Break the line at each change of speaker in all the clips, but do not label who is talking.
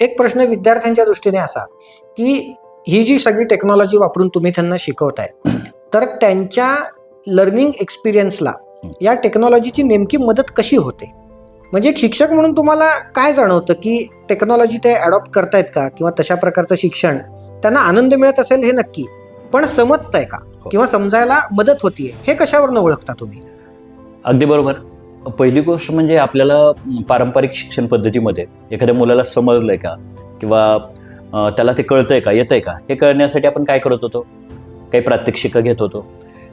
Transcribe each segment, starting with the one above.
एक प्रश्न विद्यार्थ्यांच्या दृष्टीने असा की ही जी सगळी टेक्नॉलॉजी वापरून तुम्ही त्यांना शिकवताय तर त्यांच्या लर्निंग एक्सपिरियन्सला या टेक्नॉलॉजीची नेमकी मदत कशी होते? म्हणजे एक शिक्षक म्हणून तुम्हाला काय जाणवतं की टेक्नॉलॉजी ते अडॉप्ट करतायत का? किंवा तशा प्रकारचं शिक्षण त्यांना आनंद मिळत असेल हे नक्की पण समजतंय का? किंवा समजायला मदत होतीये हे कशावरनं ओळखता तुम्ही?
अगदी बरोबर. पहिली गोष्ट म्हणजे आपल्याला पारंपरिक शिक्षण पद्धतीमध्ये एखाद्या मुलाला समजलंय का? किंवा त्याला ते कळतंय का? येतंय का? हे कळण्यासाठी आपण काय करत होतो? काही प्रात्यक्षिकं घेत होतो?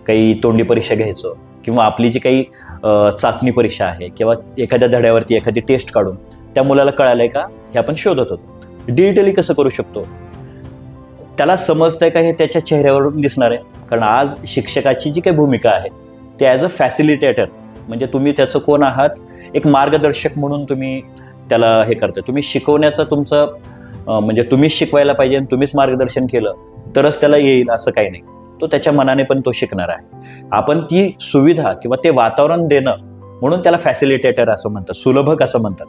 काही तोंडी परीक्षा घ्यायचो? किंवा आपली जी काही चाचणी परीक्षा आहे किंवा एखाद्या धड्यावरती एखादी टेस्ट काढून त्या मुलाला कळालंय का? हे आपण शोधत होतो. डिजिटली कसं करू शकतो? त्याला समजतंय का हे त्याच्या चेहऱ्यावरून दिसणार आहे? कारण आज शिक्षकाची जी काही भूमिका आहे ते ॲज अ फॅसिलिटेटर म्हणजे तुम्ही त्याचं कोण आहात? एक मार्गदर्शक म्हणून तुम्ही त्याला हे करता तुम्ही शिकवण्याचं तुमचं म्हणजे तुम्हीच शिकवायला पाहिजे आणि तुम्हीच मार्गदर्शन केलं तरच त्याला येईल असं काही नाही. तो त्याच्या मनाने पण तो शिकणार आहे. आपण ती सुविधा किंवा ते वातावरण देणं म्हणून त्याला फॅसिलिटेटर असं म्हणतात सुलभक असं म्हणतात.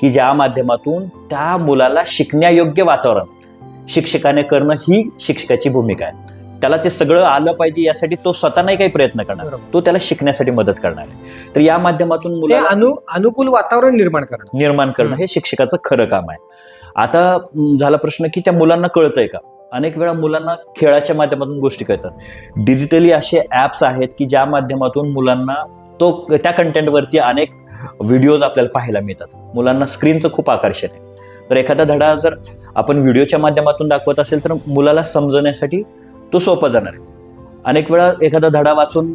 की ज्या माध्यमातून त्या मुलाला शिकण्यायोग्य वातावरण शिक्षकाने करणं ही शिक्षकाची भूमिका आहे. त्याला ते सगळं आलं पाहिजे यासाठी तो स्वतः नाही काही प्रयत्न करणार. तो त्याला शिकण्यासाठी मदत करणार आहे. तर या माध्यमातून
ते
मुलाला
अनु अनुकूल वातावरण निर्माण करणं
निर्माण करणं. हे शिक्षकाचं खरं काम आहे. आता झाला प्रश्न की त्या मुलांना कळतंय का? अनेक वेळा मुलांना खेळाच्या माध्यमातून गोष्टी कळतात. डिजिटली असे ॲप्स आहेत की ज्या माध्यमातून मुलांना तो त्या कंटेंटवरती अनेक व्हिडिओज आपल्याला पाहायला मिळतात. मुलांना स्क्रीनचं खूप आकर्षण आहे. तर एखादा धडा जर आपण व्हिडिओच्या माध्यमातून दाखवत असेल तर मुलाला समजण्यासाठी तो सोपं जाणार आहे. अनेक वेळा एखादा धडा वाचून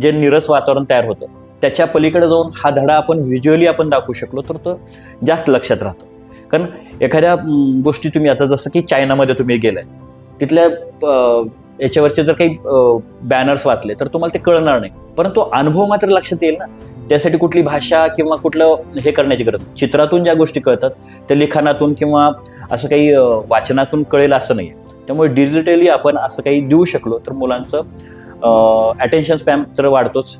जे निरस वातावरण तयार होतं त्याच्या पलीकडे जाऊन हा धडा आपण व्हिज्युअली आपण दाखवू शकलो तर तो जास्त लक्षात राहतो. कारण एखाद्या गोष्टी तुम्ही आता जसं की चायनामध्ये तुम्ही गेलाय तिथल्या याच्यावरचे जर काही बॅनर्स वाचले तर तुम्हाला ते कळणार नाही. परंतु अनुभव मात्र लक्षात येईल ना. त्यासाठी कुठली भाषा किंवा कुठलं हे करण्याची गरज चित्रातून ज्या गोष्टी कळतात त्या लिखाणातून किंवा असं काही वाचनातून कळेल असं नाही त्यामुळे डिजिटली आपण असं काही देऊ शकलो तर मुलांचं अटेन्शन स्पॅम तर वाढतोच.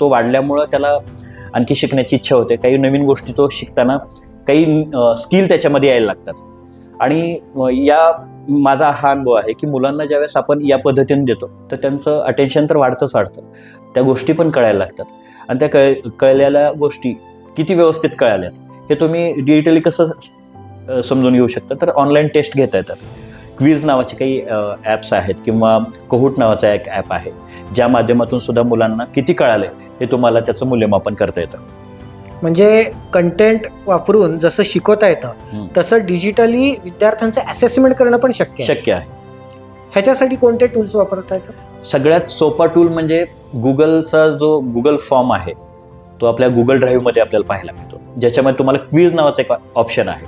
तो वाढल्यामुळं त्याला आणखी शिकण्याची इच्छा होते. काही नवीन गोष्टी तो शिकताना काही स्किल त्याच्यामध्ये यायला लागतात. आणि या माझा हा अनुभव आहे की मुलांना ज्यावेळेस आपण या पद्धतीने देतो तर त्यांचं अटेन्शन तर वाढतंच वाढतं. त्या गोष्टी पण कळायला लागतात. आणि त्या कळ कळलेल्या गोष्टी किती व्यवस्थित कळाल्यात हे तुम्ही डिजिटली कसं समजून घेऊ शकता? तर ऑनलाईन टेस्ट घेता येतात. क्वीज नावाचे काही ॲप्स आहेत किंवा कहूट नावाचा एक ॲप आहे ज्या माध्यमातून सुद्धा मुलांना किती कळाले हे तुम्हाला त्याचं मूल्यमापन करता येतं.
म्हणजे कंटेंट वापरून जसं शिकवता येतं. तसं डिजिटली विद्यार्थ्यांचं असेसमेंट करणं पण शक्य आहे.
शक्य आहे.
ह्याच्यासाठी कोणते टूल्स वापरता येतात
सगळ्यात सोपा टूल म्हणजे गुगलचा जो गुगल फॉर्म आहे तो आपल्या गुगल ड्राईव्हमध्ये आपल्याला पाहायला मिळतो. ज्याच्यामध्ये तुम्हाला क्वीज नावाचा एक ऑप्शन आहे.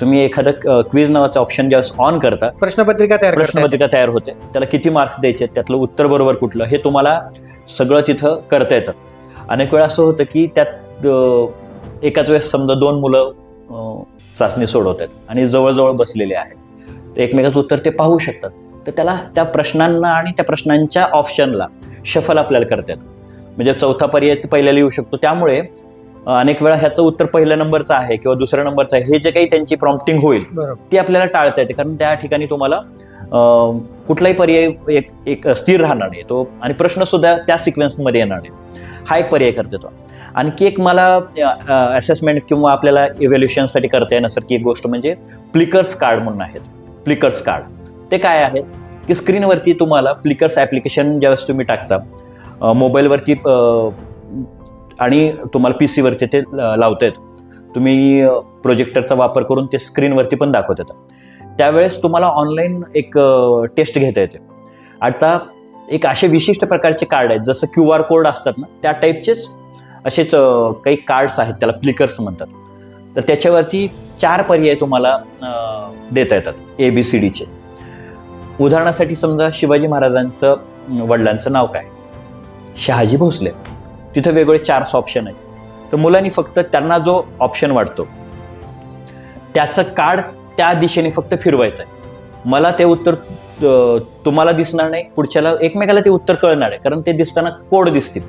तुम्ही एखादं क्वीज नावाचा ऑप्शन ज्यावेळेस ऑन करता
प्रश्नपत्रिका तयार.
प्रश्नपत्रिका तयार होते. त्याला किती मार्क्स द्यायचे त्यातलं उत्तर बरोबर कुठलं हे तुम्हाला सगळं तिथं करता येतं. अनेक वेळा असं होतं की त्यात एकाच वेळेस समजा दोन मुलं चाचणी सोडवत आहेत आणि जवळजवळ बसलेले आहेत. तर एकमेकाचं उत्तर ते पाहू शकतात. तर त्याला त्या प्रश्नांना आणि त्या प्रश्नांच्या ऑप्शनला शफल आपल्याला करता येतं. म्हणजे चौथा पर्याय पहिल्याला येऊ शकतो. त्यामुळे अनेक वेळा ह्याचं उत्तर पहिल्या नंबरचं आहे किंवा दुसऱ्या नंबरचं आहे. हे जे काही त्यांची प्रॉम्प्टिंग होईल ती आपल्याला टाळता येते. कारण त्या ठिकाणी तुम्हाला कुठलाही पर्याय एक एक स्थिर राहणार नाही. तो आणि प्रश्न सुद्धा त्या सिक्वेन्समध्ये येणार नाही. हा एक पर्याय करते तो. आणखी एक मला असेसमेंट किंवा आपल्याला इव्हॅल्युशनसाठी करता येण्यासारखी एक गोष्ट म्हणजे प्लिकर्स कार्ड म्हणून आहेत. प्लिकर्स कार्ड ते काय आहेत? की स्क्रीनवरती तुम्हाला प्लिकर्स ॲप्लिकेशन ज्यावेळेस तुम्ही टाकता मोबाईलवरती आणि तुम्हाला पी सीवरती ते लावता येतं तुम्ही प्रोजेक्टरचा वापर करून ते स्क्रीनवरती पण दाखवत येतं त्यावेळेस तुम्हाला ऑनलाईन एक टेस्ट घेता येते. आता एक असे विशिष्ट प्रकारचे कार्ड आहेत जसं क्यू आर कोड असतात ना त्या टाईपचेच असेच काही कार्ड्स आहेत त्याला फ्लिकर्स म्हणतात. तर त्याच्यावरती चार पर्याय तुम्हाला देता येतात ए बी सी डीचे उदाहरणासाठी समजा शिवाजी महाराजांचं वडिलांचं नाव काय? शहाजी भोसले. तिथं वेगवेगळे चार्स ऑप्शन आहेत. तर मुलांनी फक्त त्यांना जो ऑप्शन वाटतो त्याचं कार्ड त्या दिशेने फक्त फिरवायचं आहे मला ते उत्तर तुम्हाला दिसणार नाही पुढच्याला एकमेकाला ते उत्तर कळणार आहे कारण ते दिसताना कोड दिसतील.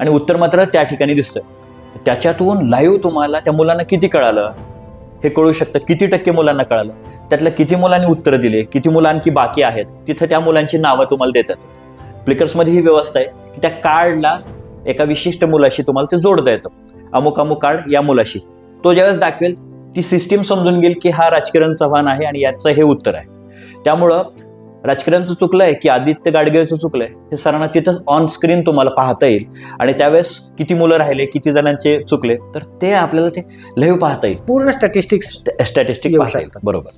आणि उत्तर मात्र त्या ठिकाणी दिसतं त्याच्यातून लाईव्ह तुम्हाला त्या मुलांना किती कळालं हे कळू शकतं. किती टक्के मुलांना कळालं त्यातल्या किती मुलांनी उत्तरं दिले किती मुलं आणखी बाकी आहेत तिथं त्या मुलांची नावं तुम्हाला देतात. प्लिकर्समध्ये ही व्यवस्था आहे की त्या कार्डला एका विशिष्ट मुलाशी तुम्हाला ते जोडता येतं. अमुक अमुक कार्ड या मुलाशी. तो ज्यावेळेस दाखवेल ती सिस्टीम समजून घेईल की हा राजकिरण चव्हाण आहे आणि याचं हे उत्तर आहे. त्यामुळं राजकिरणचं चुकलंय की आदित्य गाडगेचं चुकलंय हे सरांना तिथं ऑन स्क्रीन तुम्हाला पाहता येईल. आणि त्यावेळेस किती मुलं राहिले किती जणांचे चुकले तर ते आपल्याला ते लाईव्ह पाहता येईल.
पूर्ण स्टॅटिस्टिक्स
स्टॅटिस्टिक पाहता येईल. बरोबर.